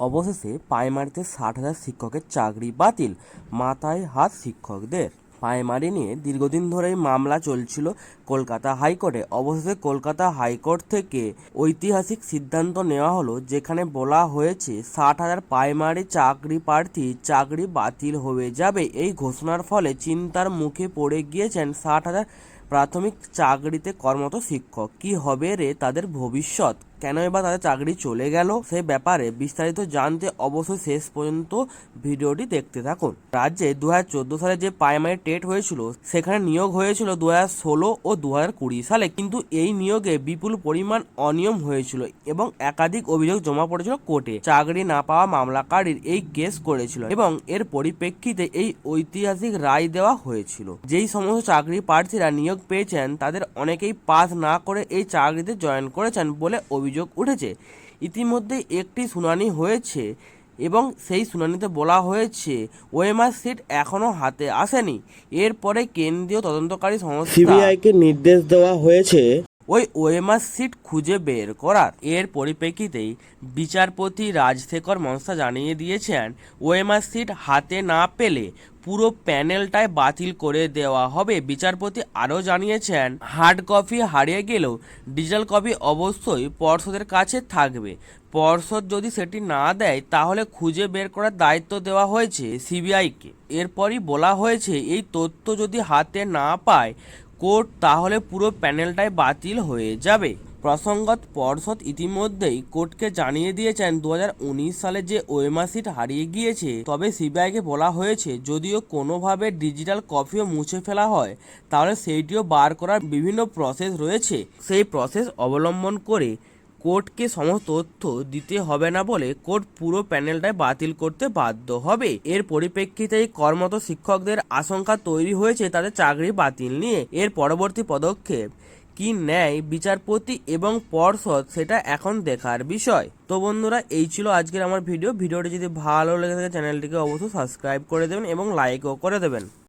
অবশেষে প্রাইমারিতে ষাট হাজার শিক্ষকের চাকরি বাতিল, মাথায় হাত শিক্ষকদের। প্রাইমারি নিয়ে দীর্ঘদিন ধরেই মামলা চলছিল কলকাতা হাইকোর্টে। অবশেষে কলকাতা হাইকোর্ট থেকে ঐতিহাসিক সিদ্ধান্ত নেওয়া হলো, যেখানে বলা হয়েছে, ষাট হাজার প্রাইমারি চাকরি প্রার্থী চাকরি বাতিল হয়ে যাবে। এই ঘোষণার ফলে চিন্তার মুখে পড়ে গিয়েছেন ষাট হাজার প্রাথমিক চাকরিতে কর্মরত শিক্ষক। কি হবে রে তাদের ভবিষ্যৎ? কেনই বা তাদের চাকরি চলে গেল? সে ব্যাপারে বিস্তারিত জানতে অবশ্যই শেষ পর্যন্ত ভিডিওটি দেখতে থাকুন। রাজ্যে দু হাজার চোদ্দ সালে যে প্রাইমারি টেট হয়েছিল, সেখানে নিয়োগ হয়েছিল দু ও দু সালে। কিন্তু এই নিয়োগে বিপুল পরিমাণ অনিয়ম হয়েছিল এবং একাধিক অভিযোগ জমা পড়েছিল কোর্টে। চাকরি না পাওয়া মামলাকারীর এই কেস করেছিল এবং এর পরিপ্রেক্ষিতে এই ঐতিহাসিক রায় দেওয়া হয়েছিল। যেই সমস্ত চাকরি প্রার্থীরা নিয়োগ পেয়েছেন তাদের অনেকেই পাস না করে এই চাকরিতে জয়েন করেছেন বলে অভিযোগ উঠেছে। ইতিমধ্যে একটি শুনানি হয়েছে এবং সেই শুনানিতে বলা হয়েছে ওএমআর সিট এখনও হাতে আসেনি। এরপরে কেন্দ্রীয় তদন্তকারী সংস্থা সিবিআইকে নির্দেশ দেওয়া হয়েছে। ওই ওএমআর সিট খুঁজে বের করার। এর পরিপ্রেক্ষিতেই বিচারপতি রাজশেখর মনসা জানিয়ে দিয়েছেন ওএমআর সিট হাতে না পেলে পুরো প্যানেলটাই বাতিল করে দেওয়া হবে। বিচারপতি আরও জানিয়েছেন, হার্ড কপি হারিয়ে গেলেও ডিজিটাল কপি অবশ্যই পর্ষদের কাছে থাকবে। পর্ষদ যদি সেটি না দেয়, তাহলে খুঁজে বের করার দায়িত্ব দেওয়া হয়েছে সিবিআইকে। এরপরই বলা হয়েছে, এই তথ্য যদি হাতে না পায়, কোর্ট তাহলে পুরো প্যানেলটাই বাতিল হয়ে যাবে। প্রসঙ্গত, পর্ষদ ইতিমধ্যেই কোর্টকে জানিয়ে দিয়েছেন দু সালে যে ওয়েমা সিট হারিয়ে গিয়েছে, তবে সিবিআইকে বলা হয়েছে, যদিও কোনোভাবে ডিজিটাল কপিও মুছে ফেলা হয়, তাহলে সেইটিও বার করার বিভিন্ন প্রসেস রয়েছে। সেই প্রসেস অবলম্বন করে কোর্টকে সমস্ত তথ্য দিতে হবে না বলে কোর্ট পুরো প্যানেলটাই বাতিল করতে বাধ্য হবে। এর পরিপ্রেক্ষিতেই কর্মরত শিক্ষকদের আশঙ্কা তৈরি হয়েছে তাদের চাকরি বাতিল নিয়ে। এর পরবর্তী পদক্ষেপ কি নেয় বিচারপতি এবং পর্ষদ সেটা এখন দেখার বিষয়। তো বন্ধুরা, এই ছিল আজকের আমার ভিডিও। ভিডিওটি যদি ভালো লেগে থাকে, চ্যানেলটিকে অবশ্যই সাবস্ক্রাইব করে দেবেন এবং লাইকও করে দেবেন।